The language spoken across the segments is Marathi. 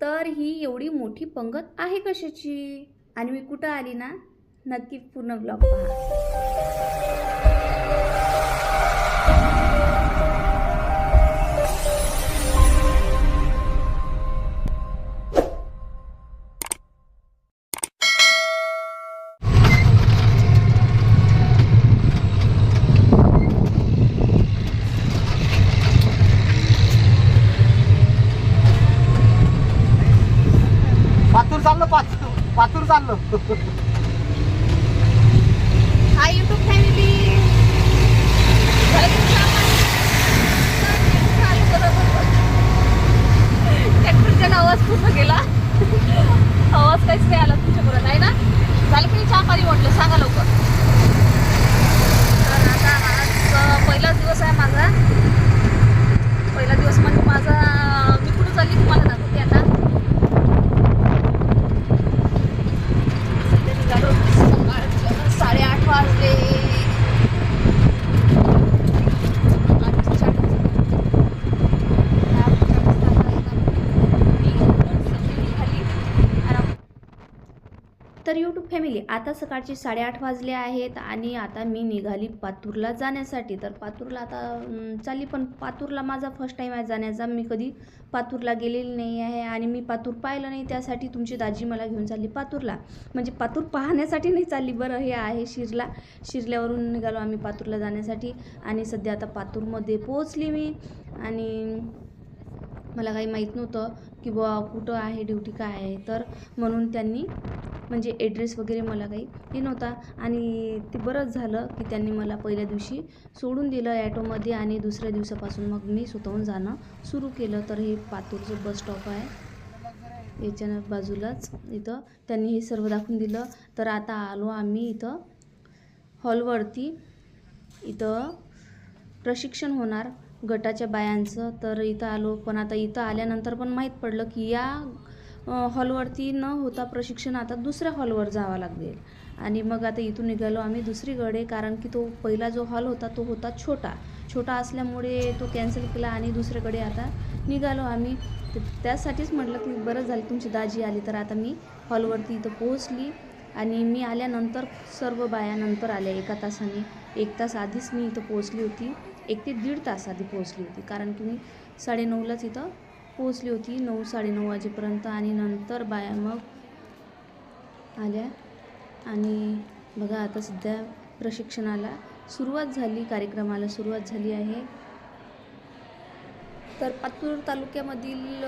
तर ही एवढी मोठी पंगत आहे कशाची? आणि मी कुठं आली ना? नक्की पूर्ण ब्लॉग पहा. चाललो. हाय युट्यूब फॅमिली ट्रॅक्टरचा आवाज पूर्ण गेला? आवाज काहीच नाही आला तुमच्या परत आहे ना? झालं की चहा पाणी म्हटलं? सांगा लवकर. तर आता आज पहिलाच दिवस आहे माझा पहिला दिवस म्हणजे माझा मी कुठं चालली तुम्हाला दाखवते आता सध्या निघालो सकाळच्या साडेआठ वाजले आठच्या तर यूट्यूब फॅमिली. आता सकाळचे साडेआठ वाजले आहेत आणि आता मी निघाली पातूरला जाण्यासाठी. तर पातूरला आता चालली पण पातूरला माझा फर्स्ट टाईम आहे जाण्याचा. मी कधी पातूरला गेलेली नाही आहे आणि मी पातूर पाहिलं नाही. त्यासाठी तुमची दाजी मला घेऊन चालली पातूरला. म्हणजे पातूर पाहण्यासाठी नाही चालली. बरं हे आहे शिरला. शिरल्यावरून निघालो आम्ही पातूरला जाण्यासाठी आणि सध्या आता पातूरमध्ये पोहोचली मी. आणि मला काही माहीत नव्हतं की बुवा कुठं आहे ड्युटी काय आहे. तर म्हणून त्यांनी म्हणजे ॲड्रेस वगैरे मला काही हे नव्हता. आणि ते बरंच झालं की त्यांनी मला पहिल्या दिवशी सोडून दिलं ॲटोमध्ये आणि दुसऱ्या दिवसापासून मग मी स्वतःहून जाणं सुरू केलं. तर हे पातूरचं बस स्टॉप आहे. याच्या बाजूलाच इथं त्यांनी हे सर्व दाखवून दिलं. तर आता आलो आम्ही इथं हॉलवरती इथं प्रशिक्षण होणार गटाच्या बायांचं. तर इथं आलो पण आता इथं आल्यानंतर पण माहीत पडलं की या हॉलवरती न होता प्रशिक्षण आता दुसऱ्या हॉलवर जावं लागेल. आणि मग आता इथून निघालो आम्ही दुसरीकडे कारण की तो पहिला जो हॉल होता तो होता छोटा. छोटा असल्यामुळे तो कॅन्सल केला आणि दुसरीकडे आता निघालो आम्ही. त्यासाठीच म्हटलं की बरं झालं तुमची दाजी आली तर आता मी हॉलवरती इथं पोहोचली. आणि मी आल्यानंतर सर्व बाया नंतर आल्या एका तासाने. एक तास आधीच मी इथं पोहोचली होती. एक ते दीड तास आधी पोहोचली होती कारण की मी साडेनऊलाच इथं पोहोचली होती नऊ साडेनऊ वाजेपर्यंत आणि नंतर बाया मग आल्या. आणि बघा आता सध्या प्रशिक्षणाला सुरुवात झाली कार्यक्रमाला सुरुवात झाली आहे. तर पातूर तालुक्यामधील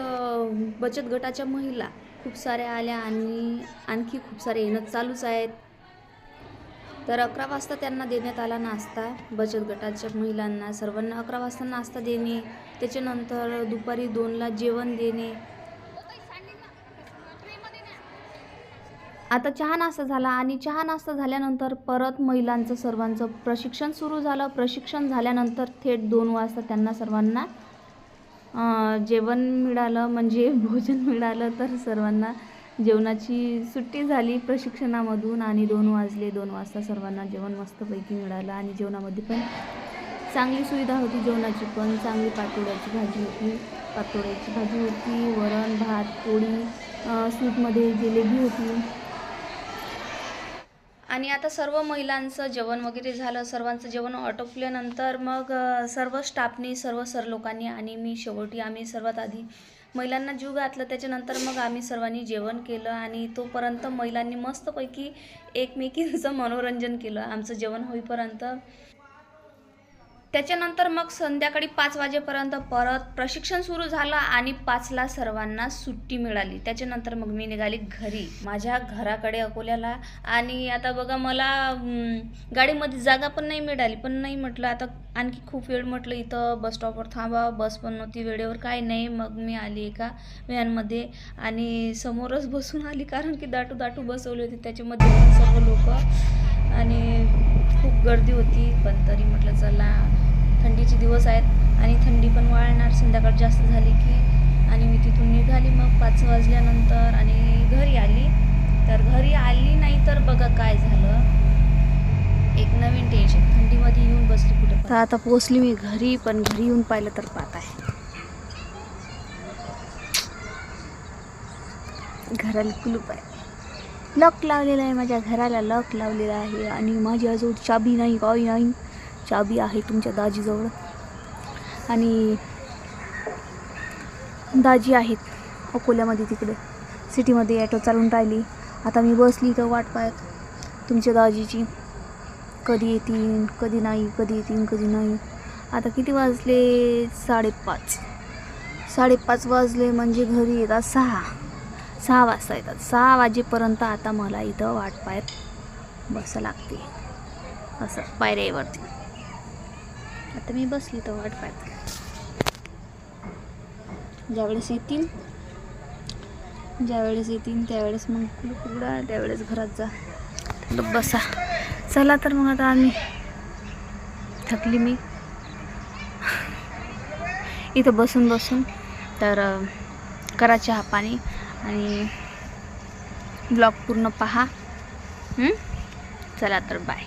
बचत गटाच्या महिला खूप साऱ्या आल्या आणि आणखी खूप सारे येणं चालूच आहेत. तर अकरा वाजता त्यांना देण्यात आला नाश्ता. बचत गटाच्या महिलांना सर्वांना अकरा वाजता नाश्ता देणे. त्याच्यानंतर दुपारी दोनला जेवण देणे. आता चहा नाश्ता झाला आणि चहा नाश्ता झाल्यानंतर परत महिलांचं सर्वांचं प्रशिक्षण सुरू झालं. प्रशिक्षण झाल्यानंतर थेट दोन वाजता त्यांना सर्वांना जेवण मिळालं. म्हणजे भोजन मिळालं तर सर्वांना जेवणाची सुट्टी झाली प्रशिक्षणामधून आणि दोन वाजले दोन वाजता सर्वांना जेवण मस्तपैकी मिळालं आणि जेवणामध्ये पण चांगली सुविधा होती जेवणाची पण. चांगली पातोड्याची भाजी होती. पातोड्याची भाजी होती वरण भात पोळी अं, स्वीटमध्ये जिलेबी होती. आणि आता सर्व महिलांचं जेवण वगैरे झालं सर्वांचं जेवण आटोपल्यानंतर मग सर्व स्टाफनी सर्व सर लोकांनी आणि मी शेवटी आम्ही सर्वात आधी महिलांना जीव घातलं त्याच्यानंतर मग आम्ही सर्वांनी जेवण केलं आणि तोपर्यंत महिलांनी मस्तपैकी एकमेकींचं मनोरंजन केलं. आमचं जेवण होईपर्यंत त्याच्यानंतर मग संध्याकाळी पाच वाजेपर्यंत परत प्रशिक्षण सुरू झालं आणि पाचला सर्वांना सुट्टी मिळाली. त्याच्यानंतर मग मी निघाली घरी. माझ्या घराकडे अकोल्याला. आणि आता बघा मला गाडीमध्ये जागा पण नाही मिळाली. पण नाही म्हटलं आता आणखी खूप वेळ म्हटलं इथं बस स्टॉपवर थांबा. बस पण नव्हती वेळेवर. काय नाही. मग मी आली एका व्हॅनमध्ये आणि समोरच बसून आली. कारण की दाटू दाटू बसवली होती. त्याच्यामध्ये सर्व लोक. आणि खूप गर्दी होती. पण तरी म्हटलं चला थंडीचे दिवस आहेत आणि थंडी पण वाळणार संध्याकाळ जास्त झाली की आणि मी तिथून निघाली मग पाच वाजल्यानंतर आणि घरी आली. तर घरी आली नाही तर बघा काय झालं. एक नवीन टेन्शन थंडीमध्ये येऊन बसली कुठे तर आता पोचली मी घरी पण घरी येऊन पाहिलं तर पाहत आहे. घराला कुलूप आहे. लॉक लावलेलं आहे माझ्या घराला लॉक लावलेलं आहे आणि माझ्याजवळ चाबी नाही काही नाही. चाबी आहे तुमच्या दाजीजवळ. आणि दाजी आहेत अकोल्यामध्ये तिकडे. सिटीमध्ये ॲटो चालून राहिली. आता मी बसली तर वाट पाहत. तुमच्या दाजीची कधी येतील कधी नाही कधी येतील कधी नाही. आता किती वाजले? साडेपाच. साडेपाच वाजले म्हणजे घरी येतात सहा. सहा वाजता येतात. सहा वाजेपर्यंत आता मला इथं वाट पाहत बसा लागते. असं पायऱ्यावरती. आता मी बसली तर वाट पाहत. ज्यावेळेस येतील ज्यावेळेस येतील त्यावेळेस मग उघडा त्यावेळेस घरात जा. तर बसा. चला तर मग आता आम्ही. थकली मी. इथं बसून बसून तर करा चहा पाणी आणि ब्लॉग पूर्ण पहा. चला तर बाय.